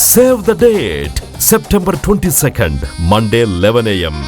Save the date September twenty second Monday eleven M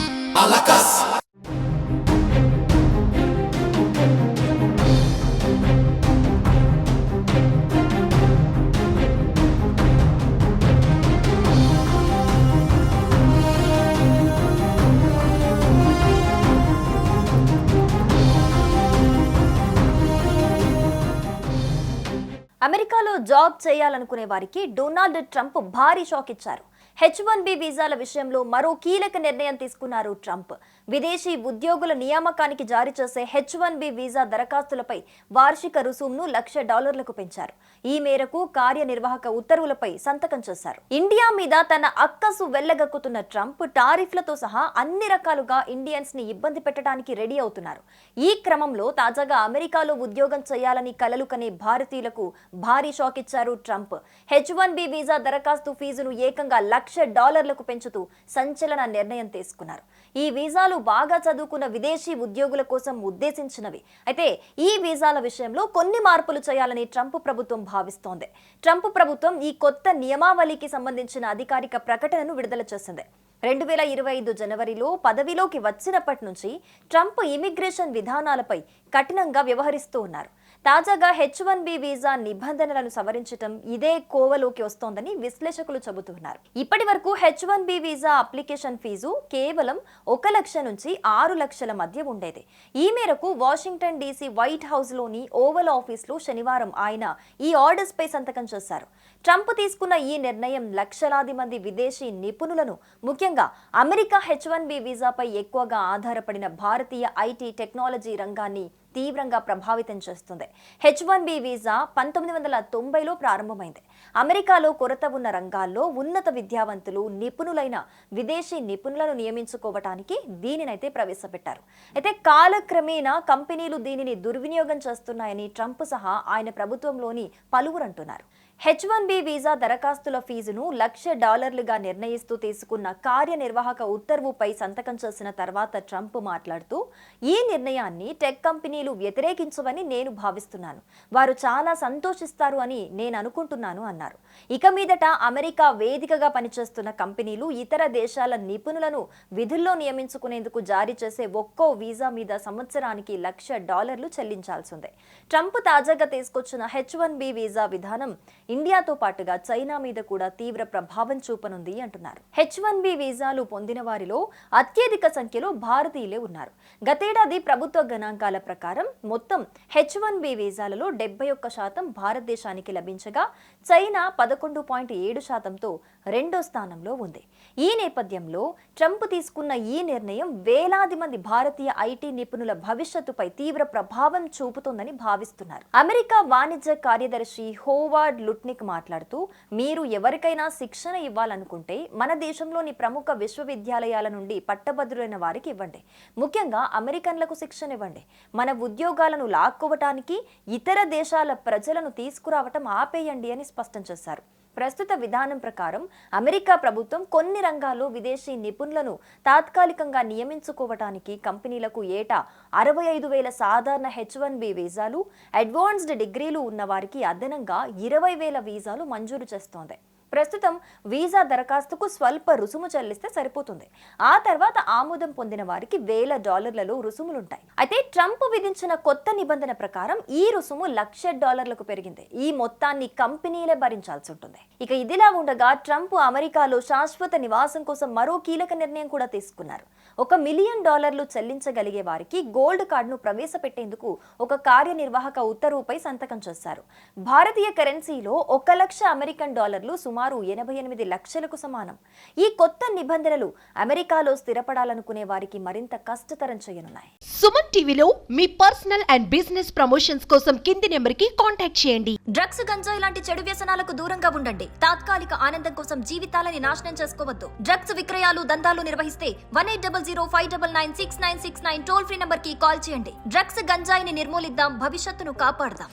అమెరికాలో job చేయాలనుకునే వారికి Donald Trump భారీ షాక్ ఇచ్చారు. హెచ్ వన్ బి వీసాల విషయంలో మరో కీలక నిర్ణయం తీసుకున్నారు ట్రంప్. విదేశీ ఉద్యోగుల నియామకానికి జారీ చేసే హెచ్ వన్ బి వీసా దరఖాస్తులపై వార్షిక రుసుమును లక్ష డాలర్లకు పెంచారు. ఈ మేరకు కార్యనిర్వాహక ఉత్తర్వులపై సంతకం చేశారు. ఇండియా మీద తన అక్కసు వెళ్ళగక్కుతున్న ట్రంప్ టారిఫ్లతో సహా అన్ని రకాలుగా ఇండియన్స్ని ఇబ్బంది పెట్టడానికి రెడీ అవుతున్నారు. ఈ క్రమంలో తాజాగా అమెరికాలో ఉద్యోగం చేయాలని కలలు కనే భారతీయులకు భారీ షాక్ ఇచ్చారు Trump. H one B visa దరఖాస్తు ఫీజును ఏకంగా లక్ష డాలర్లకు పెంచుతూ సంచలన నిర్ణయం తీసుకున్నారు. ఈ వీసాలు బాగా చదువుకున్న విదేశీ ఉద్యోగుల కోసం ఉద్దేశించినవి. అయితే ఈ వీసాల విషయంలో కొన్ని మార్పులు చేయాలని ట్రంప్ ప్రభుత్వం భావిస్తోంది. ట్రంప్ ప్రభుత్వం ఈ కొత్త నియమావళికి సంబంధించిన అధికారిక ప్రకటనను విడుదల చేసింది. రెండు వేల ఇరవై ఐదు జనవరిలో పదవిలోకి వచ్చినప్పటి నుంచి ట్రంప్ ఇమిగ్రేషన్ విధానాలపై కఠినంగా వ్యవహరిస్తూ ఉన్నారు. తాజాగా హెచ్ వన్ బి వీసా నిబంధనలను సవరించడం ఇదే కోవలోకి వస్తోందని విశ్లేషకులు చెబుతున్నారు ఇప్పటి వరకు H one B visa application fee కేవలం ఒక లక్ష నుంచి ఆరు లక్షల మధ్య ఉండేది. ఈ మేరకు వాషింగ్టన్ డీసీ వైట్ హౌస్లోని ఓవల్ ఆఫీస్లో శనివారం ఆయన ఈ ఆర్డర్స్ పై సంతకం చేశారు. ట్రంప్ తీసుకున్న ఈ నిర్ణయం లక్షలాది మంది విదేశీ నిపుణులను ముఖ్యంగా అమెరికా హెచ్ వన్ బి వీసాపై ఎక్కువగా ఆధారపడిన భారతీయ ఐటీ టెక్నాలజీ రంగాన్ని తీవ్రంగా ప్రభావితం చేస్తుంది. హెచ్ వన్ బి వీసా పంతొమ్మిది వందల తొంభైలో ప్రారంభమైంది. అమెరికాలో కొరత ఉన్న రంగాల్లో ఉన్నత విద్యావంతులు నిపుణులైన విదేశీ నిపుణులను నియమించుకోవటానికి దీనినైతే ప్రవేశపెట్టారు. అయితే కాలక్రమేణా కంపెనీలు దీనిని దుర్వినియోగం చేస్తున్నాయని ట్రంప్ సహా ఆయన ప్రభుత్వంలోని పలువురు అంటున్నారు. హెచ్ వన్ బి వీసా దరఖాస్తుల ఫీజును లక్ష డాలర్లుగా నిర్ణయిస్తూ తీసుకున్న కార్యనిర్వాహక ఉత్తర్వుపై సంతకం చేసిన తర్వాత ట్రంప్ మాట్లాడుతూ ఈ నిర్ణయాన్ని టెక్ కంపెనీలు వ్యతిరేకించవని నేను భావిస్తున్నాను. వారు చాలా సంతోషిస్తారు అని నేను అనుకుంటున్నాను అన్నారు. ఇక మీదట అమెరికా వేదికగా పనిచేస్తున్న కంపెనీలు ఇతర దేశాల నిపుణులను విధుల్లో నియమించుకునేందుకు జారీ చేసే ఒక్కో వీసా మీద సంవత్సరానికి లక్ష డాలర్లు చెల్లించాల్సిందే ట్రంప్ తాజాగా తీసుకొచ్చిన హెచ్ వన్ బి వీసా విధానం ఇండియాతో పాటుగా చైనా మీద కూడా తీవ్ర ప్రభావం చూపనుంది అంటున్నారు. హెచ్ వన్ బి వీసాలు పొందిన వారిలో అత్యధిక సంఖ్యలో భారతీయులే ఉన్నారు. గతేడాది ప్రభుత్వ గణాంకాల ప్రకారం మొత్తం హెచ్ వన్ బి వీసాలలో డెబ్బై ఒక్క శాతం భారతదేశానికి లభించగా చైనా పదకొండు పాయింట్ ఏడు శాతంతో రెండో స్థానంలో ఉంది. ఈ నేపథ్యంలో ట్రంప్ తీసుకున్న ఈ నిర్ణయం వేలాది మంది భారతీయ ఐటీ నిపుణుల భవిష్యత్తుపై తీవ్ర ప్రభావం చూపుతోందని భావిస్తున్నారు. అమెరికా వాణిజ్య కార్యదర్శి హోవార్డ్ లుట్నిక్ మాట్లాడుతూ మీరు ఎవరికైనా శిక్షణ ఇవ్వాలనుకుంటే మన దేశంలోని ప్రముఖ విశ్వవిద్యాలయాల నుండి పట్టభద్రులైన వారికి ఇవ్వండి. ముఖ్యంగా అమెరికన్లకు శిక్షణ ఇవ్వండి. మన ఉద్యోగాలను లాక్కోవటానికి ఇతర దేశాల ప్రజలను తీసుకురావటం ఆపేయండి అని స్పష్టం చేశారు. ప్రస్తుత విధానం ప్రకారం అమెరికా ప్రభుత్వం కొన్ని రంగాల్లో విదేశీ నిపుణులను తాత్కాలికంగా నియమించుకోవటానికి కంపెనీలకు ఏటా అరవై ఐదు వేల సాధారణ హెచ్ వన్ బి వీసాలు అడ్వాన్స్డ్ డిగ్రీలు ఉన్న వారికి అదనంగా ఇరవై వేల వీసాలు మంజూరు చేస్తోంది. ప్రస్తుతం వీసా దరఖాస్తుకు స్వల్ప రుసుము చెల్లిస్తే సరిపోతుంది. ఆ తర్వాత ఆమోదం పొందిన వారికి వేల డాలర్లలో రుసుములుంటాయి. అయితే ట్రంప్ విధించిన కొత్త నిబంధన ప్రకారం ఈ రుసుము లక్ష డాలర్లకు పెరిగింది. ఈ మొత్తాన్ని కంపెనీలే భరించాల్సి ఉంటుంది ఇక ఇదిలా ఉండగా ట్రంప్ అమెరికాలో శాశ్వత నివాసం కోసం మరో కీలక నిర్ణయం కూడా తీసుకున్నారు. ఒక మిలియన్ డాలర్లు చెల్లించగలిగే వారికి గోల్డ్ కార్డును ప్రవేశపెట్టేందుకు ఒక కార్యనిర్వాహక ఉత్తర్వుపై సంతకం చేశారు. భారతీయ కరెన్సీలో ఒక లక్ష అమెరికన్ డాలర్లు సుమారు ఎనభై ఎనిమిది లక్షలకు సమానం. ఈ కొత్త నిబంధనలు అమెరికాలో స్థిరపడాలనుకునే వారికి మరింత కష్టతరం చేయనున్నాయి. సుమన్ టీవీలో మీ పర్సనల్ అండ్ బిజినెస్ ప్రమోషన్స్ కోసం కింది నెంబర్కి కాంటాక్ట్ చేయండి. డ్రగ్స్ గంజాయి లాంటి చెడు వ్యసనాలకు దూరంగా ఉండండి. తాత్కాలిక ఆనందం కోసం జీవితాలని నాశనం చేసుకోవద్దు. డ్రగ్స్ విక్రయాలు దందాలు నిర్వహిస్తే one eight double zero five double nine six nine six nine toll free నంబర్కి కాల్ చేయండి. డ్రగ్స్ గంజాయిని నిర్మూలిద్దాం భవిష్యత్తును కాపాడదాం.